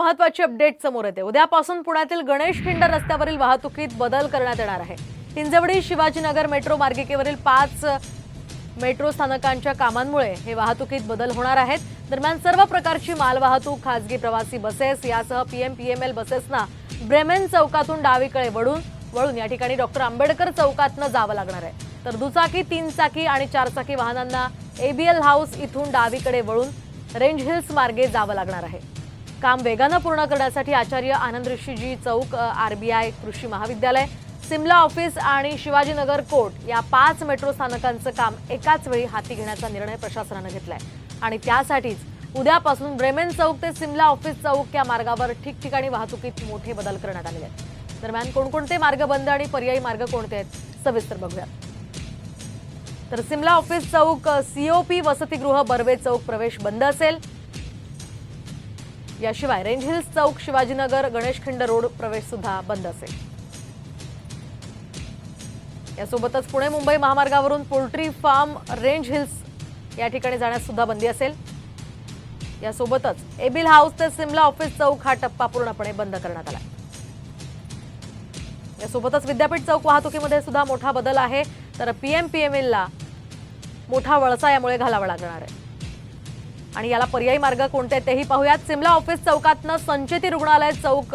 महत्वाची अपडेट समोर येते. उद्यापासून पुण्यातील गणेश खिंड रस्त्यावरील वाहतुकीत बदल करण्यात येणार आहे. हिंजवडी शिवाजीनगर मेट्रो मार्गिकेवरील पाच मेट्रो स्थानकांच्या कामांमुळे हे वाहतुकीत बदल होणार आहेत. दरम्यान सर्व प्रकारची मालवाहतूक खासगी प्रवासी बसेस यासह पीएम पीएमएल बसेसना ब्रेमेन चौकातून डावीकडे वळून वळून या ठिकाणी डॉक्टर आंबेडकर चौकातनं जावं लागणार आहे. तर दुचाकी तीन चाकी आणि चारचाकी वाहनांना एबीएल हाऊस इथून डावीकडे वळून रेंज हिल्स मार्गे जावं लागणार आहे. काम वेगानं पूर्ण करण्यासाठी आचार्य आनंद ऋषीजी चौक आरबीआय कृषी महाविद्यालय सिमला ऑफिस आणि शिवाजीनगर कोर्ट या पाच मेट्रो स्थानकांचं काम एकाच वेळी हाती घेण्याचा निर्णय प्रशासनानं घेतलाय. आणि त्यासाठीच उद्यापासून ब्रेमेन चौक ते सिमला ऑफिस चौक या मार्गावर ठिकठिकाणी वाहतुकीत मोठे बदल करण्यात आलेले आहेत. दरम्यान कोणकोणते मार्ग बंद आणि पर्यायी मार्ग कोणते आहेत सविस्तर बघूया. तर सिमला ऑफिस चौक सीओपी वसतिगृह बर्वे चौक प्रवेश बंद असेल. याशिवाय रेंज हिल्स चौक शिवाजीनगर गणेशखिंड रोड प्रवेशसुद्धा बंद असेल. यासोबतच पुणे मुंबई महामार्गावरून पोल्ट्री फार्म रेंज हिल्स या ठिकाणी जाण्यास सुद्धा बंदी असेल. यासोबतच एबिल हाऊस ते सिमला ऑफिस चौक हा टप्पा पूर्णपणे बंद करण्यात आला. यासोबतच विद्यापीठ चौक वाहतुकीमध्ये सुद्धा मोठा बदल आहे. तर पीएमपीएमएलला मोठा वळसा यामुळे घालावा लागणार आहे. आणि याला पर्यायी मार्ग कोणते तेही पाहूयात. सिमला ऑफिस चौकातनं संचेती रुग्णालय चौक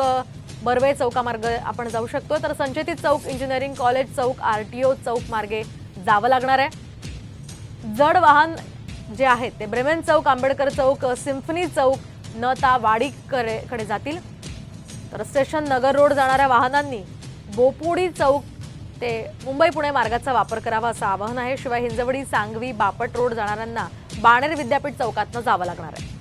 बर्वे चौकामार्ग आपण जाऊ शकतो. तर संचेती चौक इंजिनिअरिंग कॉलेज चौक आरटीओ चौक मार्गे जावं लागणार आहे. जड वाहन जे आहेत ते ब्रेमेन चौक आंबेडकर चौक सिम्फनी चौक न ता वाडीकडे कडे जातील. तर स्टेशन नगर रोड जाणाऱ्या वाहनांनी बोपुडी चौक ते मुंबई पुणे मार्गाचा वापर करावा असं आवाहन आहे. शिवाय हिंजवडी सांगवी बापट रोड जाणाऱ्यांना बाणेर विद्यापीठ चौकातनं जावं लागणार आहे.